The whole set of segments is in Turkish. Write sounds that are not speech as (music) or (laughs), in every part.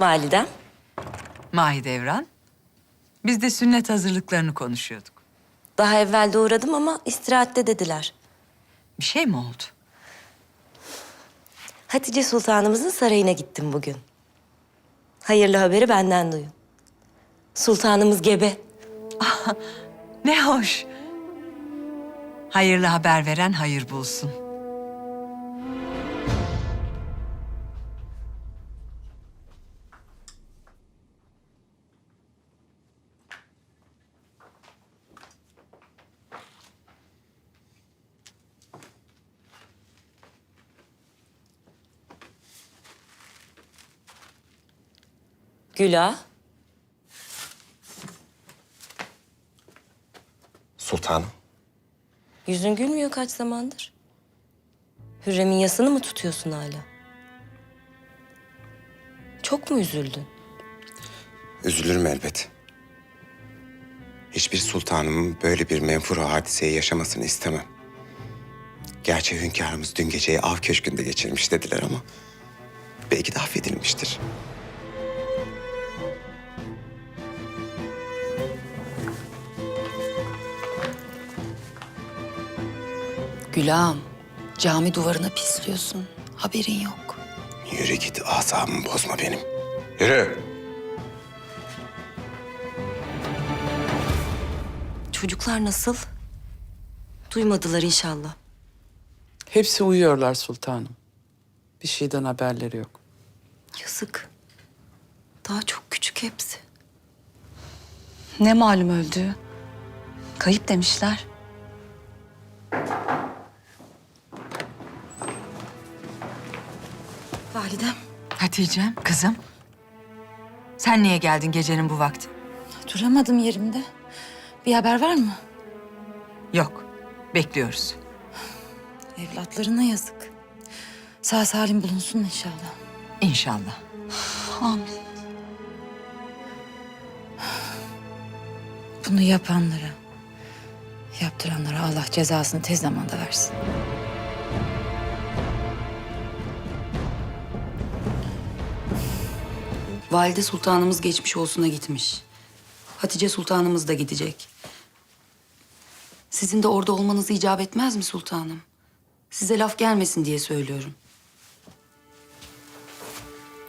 Validem. Mahidevran. Biz de sünnet hazırlıklarını konuşuyorduk. Daha evvel de uğradım ama istirahatte dediler. Bir şey mi oldu? Hatice Sultanımızın sarayına gittim bugün. Hayırlı haberi benden duyun. Sultanımız gebe. Ne hoş. Hayırlı haber veren hayır bulsun. Güla. Sultanım. Yüzün gülmüyor kaç zamandır. Hürrem'in yasını mı tutuyorsun hala? Çok mu üzüldün? Üzülürüm elbet. Hiçbir sultanımın böyle bir menfur hadiseyi yaşamasını istemem. Gerçi hünkârımız dün geceyi av köşkünde geçirmiş dediler ama... ...belki de affedilmiştir. Gülağım, cami duvarına pisliyorsun. Haberin yok. Yürü git asabımı bozma benim. Yürü. Çocuklar nasıl? Duymadılar inşallah. Hepsi uyuyorlar sultanım. Bir şeyden haberleri yok. Yazık. Daha çok küçük hepsi. Ne malum öldüğü? Kayıp demişler. Validem. Hatice'm, kızım. Sen niye geldin gecenin bu vakti? Duramadım yerimde. Bir haber var mı? Yok, bekliyoruz. Evlatlarına yazık. Sağ salim bulunsun inşallah. İnşallah. Amin. Bunu yapanlara, yaptıranlara Allah cezasını tez zamanda versin. Valide Sultanımız geçmiş olsuna gitmiş. Hatice Sultanımız da gidecek. Sizin de orada olmanız icap etmez mi sultanım? Size laf gelmesin diye söylüyorum.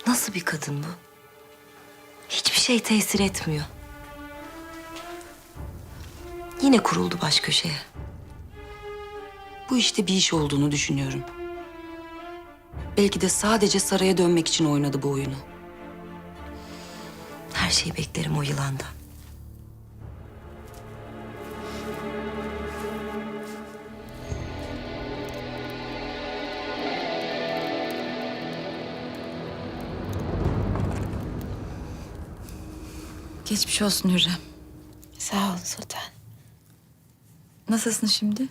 Nasıl bir kadın bu? Hiçbir şey tesir etmiyor. Yine kuruldu baş köşeye. Bu işte bir iş olduğunu düşünüyorum. Belki de sadece saraya dönmek için oynadı bu oyunu. Her şeyi beklerim o yılandan. Geçmiş olsun Hürrem. Sağ ol Sultan. Nasılsın şimdi?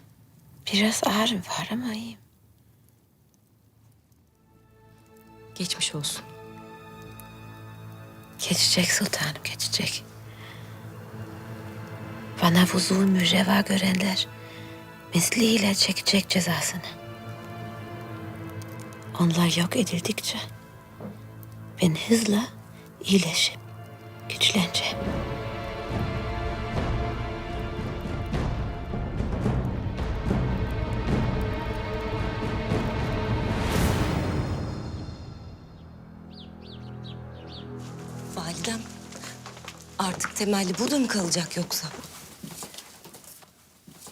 Biraz ağrım var ama iyiyim. Geçmiş olsun. Geçecek sultanım geçecek. Bana vuzu müceva görenler misliyle çekecek cezasını. Onlar yok edildikçe ben hızla iyileşip güçleneceğim. Artık temelli burada mı kalacak yoksa?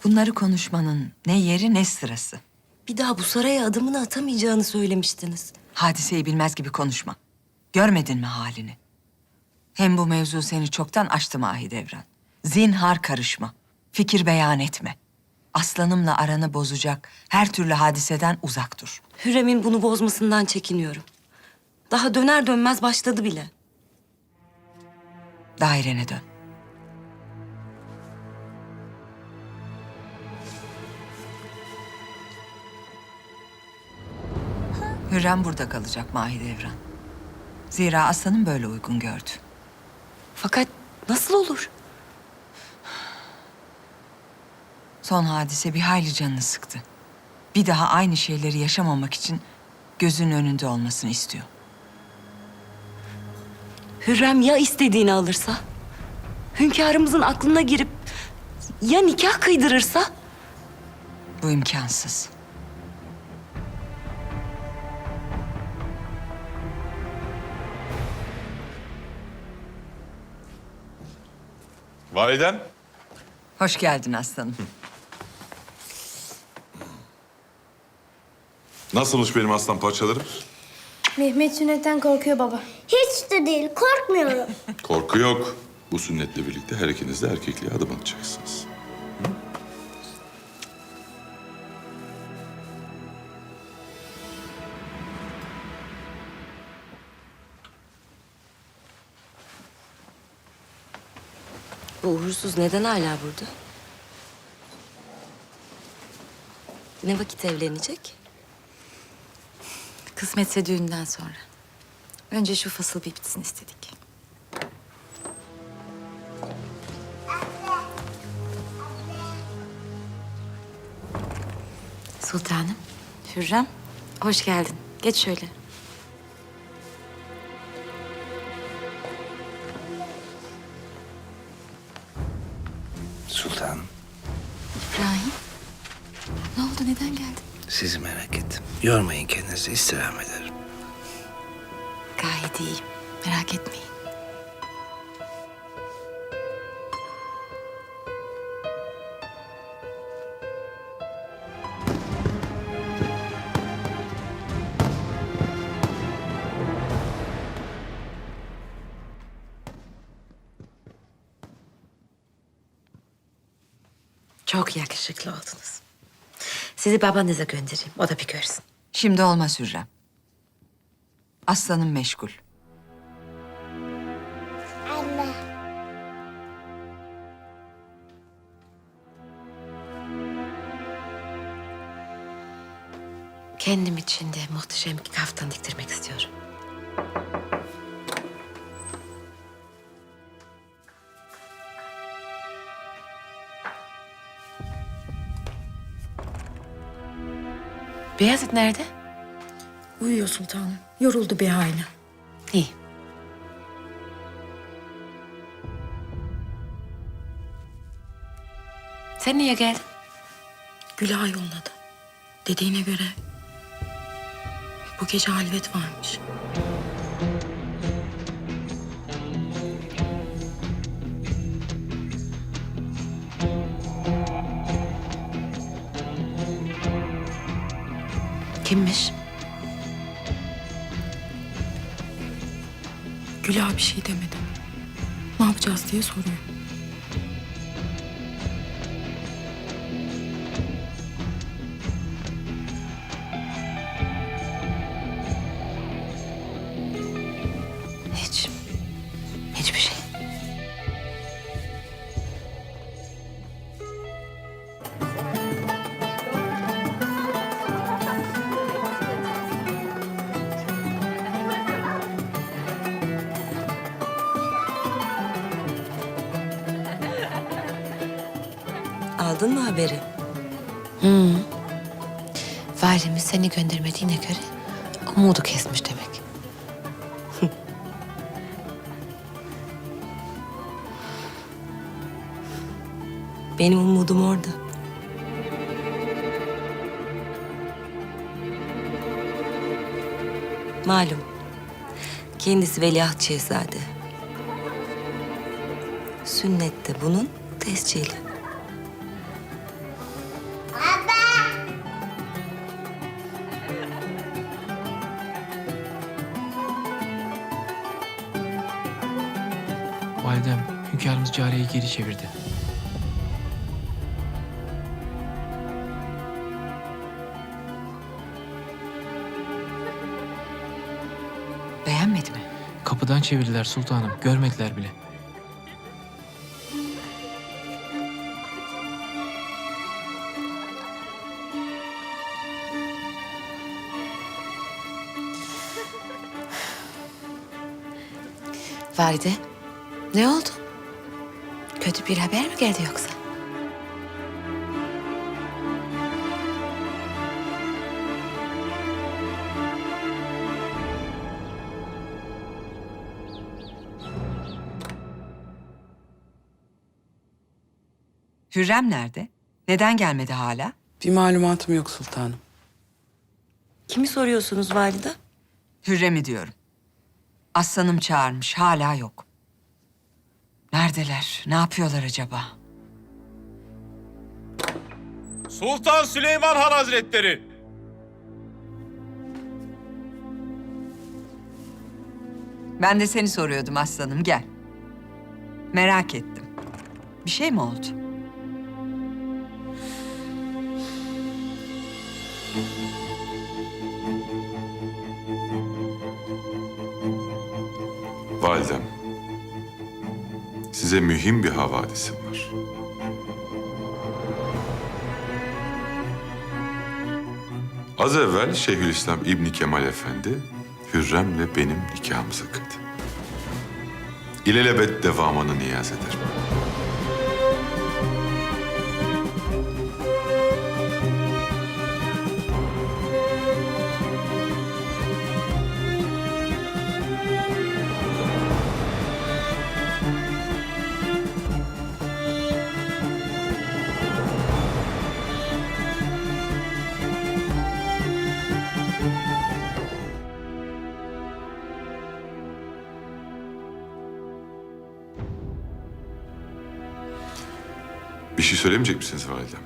Bunları konuşmanın ne yeri ne sırası. Bir daha bu saraya adımını atamayacağını söylemiştiniz. Hadiseyi bilmez gibi konuşma. Görmedin mi halini? Hem bu mevzu seni çoktan aştı Mahidevran. Zinhar karışma. Fikir beyan etme. Aslanımla aranı bozacak her türlü hadiseden uzak dur. Hürrem'in bunu bozmasından çekiniyorum. Daha döner dönmez başladı bile. Dairene dön. Hürrem burada kalacak Mahidevran. Zira aslanım böyle uygun gördü. Fakat nasıl olur? Son hadise bir hayli canını sıktı. bir daha aynı şeyleri yaşamamak için gözünün önünde olmasını istiyor. Hürrem ya istediğini alırsa? Hünkârımızın aklına girip ya nikah kıydırırsa? Bu imkansız. Validem. Hoş geldin aslanım. Nasılmış benim aslan parçalarım? Mehmet sünnetten korkuyor baba. Hiç de değil, korkmuyorum. (laughs) Korku yok. Bu sünnetle birlikte her ikiniz de erkekliğe adım atacaksınız. Bu uğursuz neden hala burada? Ne vakit evlenecek? Kısmetse düğünden sonra. Önce şu fasıl bir bitsin istedik. Sultanım, Hürrem, hoş geldin. Geç şöyle. Yormayın kendinizi, istirham ederim. Gayet iyiyim, merak etmeyin. Çok yakışıklı oldunuz. Sizi babanıza göndereyim. O da bir görsün. Şimdi olmaz Hürrem. Aslanım meşgul. Kendim için de muhteşem bir kaftan diktirmek istiyorum. Beyazıt nerede? Uyuyor sultanım. Yoruldu bir hayli. İyi. Sen niye geldin? Gülay yolladı. Dediğine göre bu gece halvet varmış. Kimmiş? Gülay bir şey demedi. Ne yapacağız diye soruyor. Aldın mı haberi? Validemiz seni göndermediğine göre umudu kesmiş demek. (laughs) Benim umudum orada. Malum. Kendisi veliaht şehzade. Sünnette bunun tescili. Geri çevirdi. Beğenmedi mi? Kapıdan çevirdiler sultanım, görmediler bile. Valide, ne oldu? Kötü bir haber mi geldi yoksa? Hürrem nerede? Neden gelmedi hala? Bir malumatım yok sultanım. Kimi soruyorsunuz valide? Hürrem'i diyorum. Aslanım çağırmış, hala yok. Neredeler? Ne yapıyorlar acaba? Sultan Süleyman Han Hazretleri. Ben de seni soruyordum aslanım, gel. Merak ettim. Bir şey mi oldu? Validem, size mühim bir havadisim var. Az evvel Şeyhülislam İbni Kemal Efendi, Hürrem'le benim nikahımızı kıydı. İlelebet devamını niyaz ederim. Söylemeyecek misiniz validem?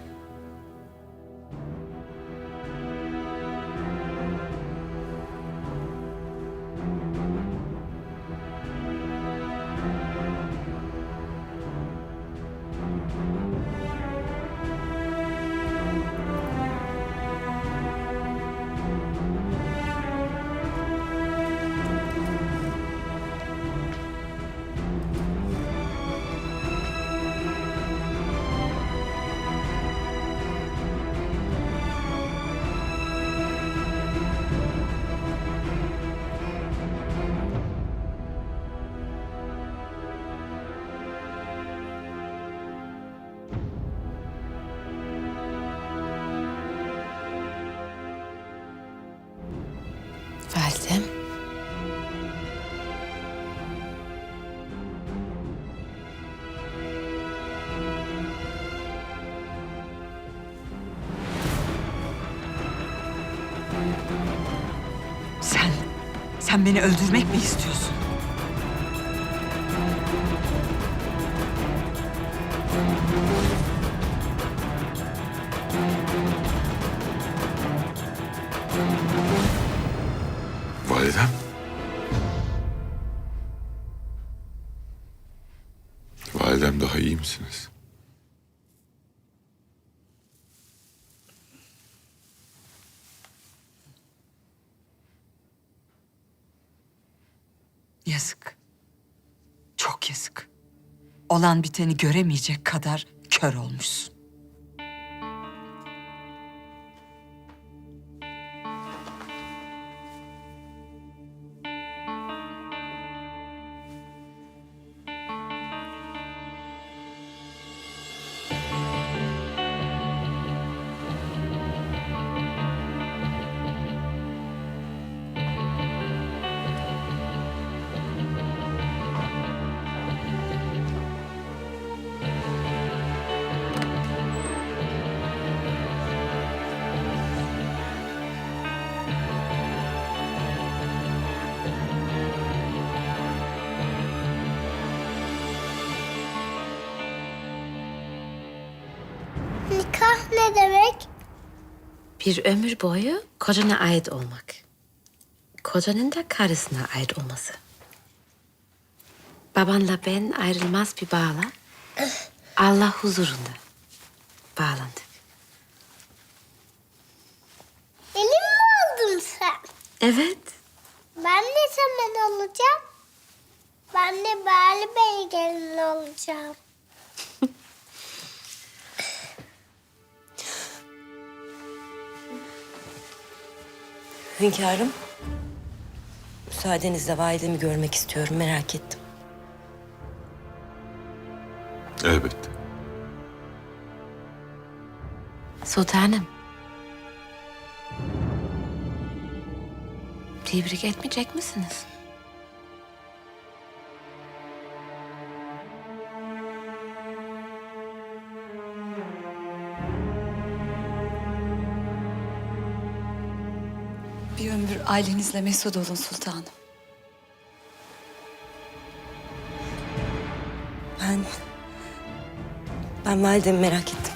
Sen beni öldürmek mi istiyorsun? Validem. Validem daha iyi misiniz? Yazık. Çok yazık. Olan biteni göremeyecek kadar kör olmuşsun. Ne demek? Bir ömür boyu kocana ait olmak. Kocanın da karısına ait olması. Babanla ben ayrılmaz bir bağla. Allah huzurunda bağlandık. Benim mi oldun sen? Evet. Ben ne zaman olacağım? Ben de Bali Bey gelin olacağım. Hünkârım. Müsaadenizle validemi görmek istiyorum. Merak ettim. Elbette. Sultanım. Tebrik etmeyecek misiniz? Ömür ailenizle mesut olun sultanım. Ben... Ben validemi merak ettim.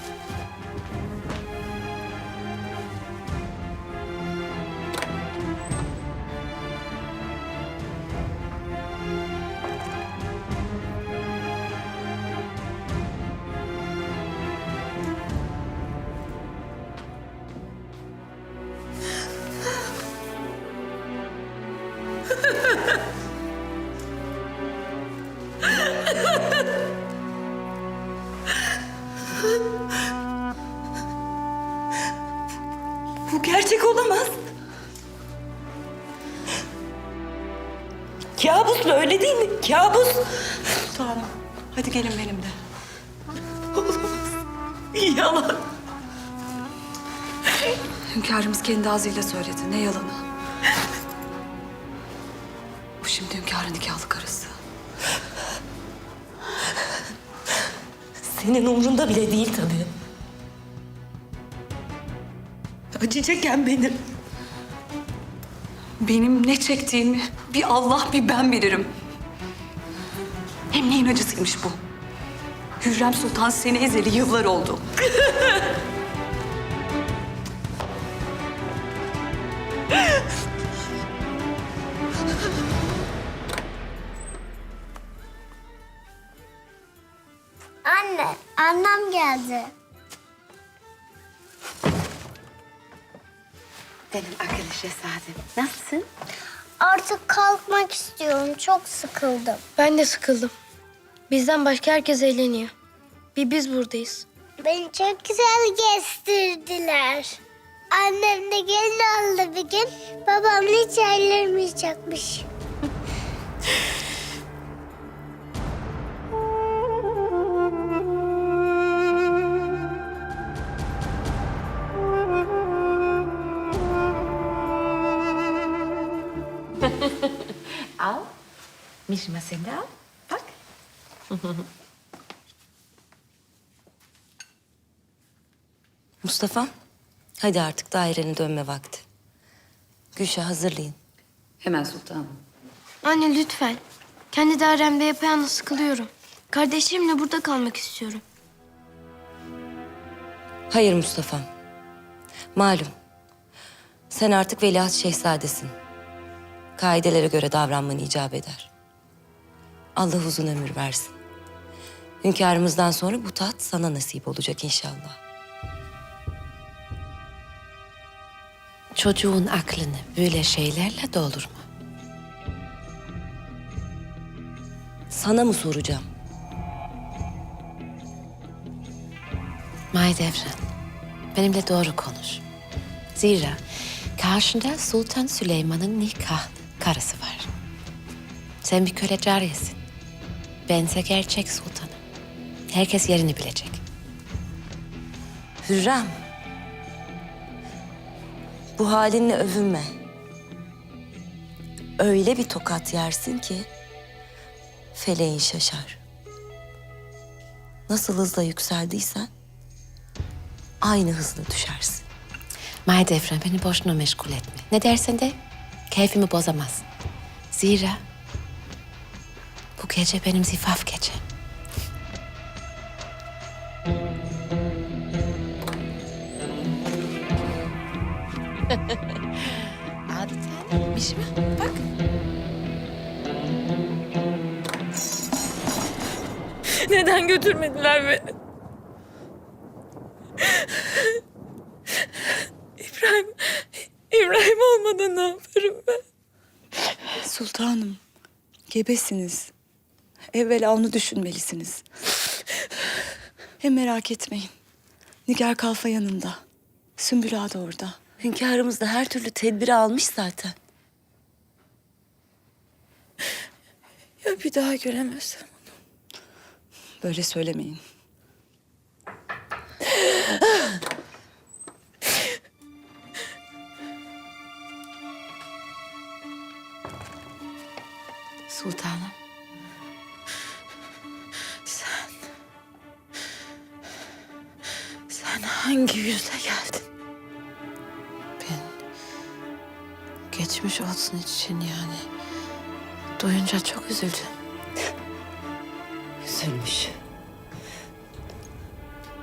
Kabus. Sultanım, hadi gelin benimle. Yalan. Hünkârımız kendi ağzıyla söyledi. Ne yalanı. Bu şimdi hünkârın nikahlı karısı. Senin umrunda bile değil tabii. Acı çeken benim. Benim ne çektiğimi bir Allah bir ben bilirim. Hem neyin acısıymış bu? Hürrem Sultan seni ezeli yıllar oldu. Anne, annem geldi. Benim akıllı şehzadem. Nasılsın? Artık kalkmak istiyorum. Çok sıkıldım. Ben de sıkıldım. Bizden başka herkes eğleniyor. Bir biz buradayız. Beni çok güzel gezdirdiler. Annem de gelin aldı bir gün. Babam hiç ayrılmayacakmış. (laughs) Al. Mişma sen de al. Mustafa, hadi artık dairene dönme vakti. Gülşah hazırlayın. Hemen sultanım. Anne lütfen. Kendi dairemde yapayalnız sıkılıyorum. Kardeşlerimle burada kalmak istiyorum. Hayır Mustafa. Malum. Sen artık veliaht şehzadesin. Kaidelere göre davranman icap eder. Allah uzun ömür versin. Hünkârımızdan sonra bu taht sana nasip olacak inşallah. Çocuğun aklını böyle şeylerle doldurma. Sana mı soracağım? Mahidevran, benimle doğru konuş. Zira karşında Sultan Süleyman'ın nikah karısı var. Sen bir köle cariyesin. Bense gerçek sultanım. Herkes yerini bilecek. Hürrem. Bu halinle övünme. Öyle bir tokat yersin ki feleğin şaşar. Nasıl hızla yükseldiysen aynı hızla düşersin. Mahidevran beni boşuna meşgul etme. Ne dersen de keyfimi bozamazsın. Zira bu gece benim zifaf gecem. Şey mi? Bak. Neden götürmediler beni? İbrahim, İbrahim olmadan ne yaparım ben? Sultanım, gebesiniz. Evvela onu düşünmelisiniz. Hem merak etmeyin. Nigar Kalfa yanında. Sümbül Ağa da orada. Hünkârımız da her türlü tedbiri almış zaten. Ya bir daha göremezsem? Böyle söylemeyin. Sultanım. Sen... Sen hangi yüzle geldin? Geçmiş olsun için yani. Duyunca çok üzüldüm. Üzülmüş.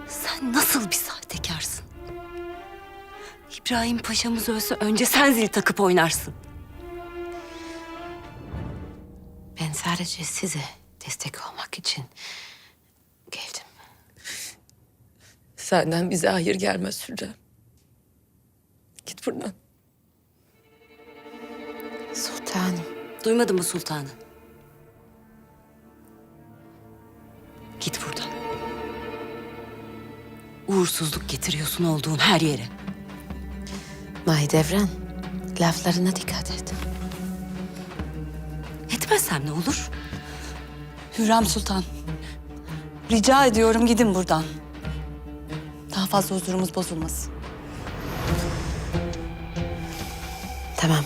Sen nasıl bir sahtekarsın? İbrahim Paşa'mız ölse önce sen zil takıp oynarsın. Ben sadece size destek olmak için geldim. Senden bize hayır gelmez Hürrem. Git buradan. Duymadın mı sultanı? Git buradan. Uğursuzluk getiriyorsun olduğun her yere. Mahidevran, laflarına dikkat et. Etmezsem ne olur? Hürrem Sultan. Rica ediyorum gidin buradan. Daha fazla huzurumuz bozulmasın. Tamam.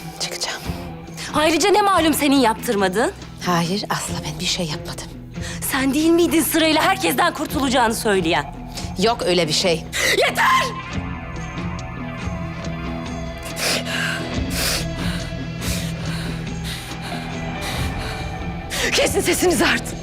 Ayrıca ne malum senin yaptırmadın? Hayır, asla ben bir şey yapmadım. Sen değil miydin sırayla herkesten kurtulacağını söyleyen? Yok öyle bir şey. Yeter! Kesin sesinizi artık.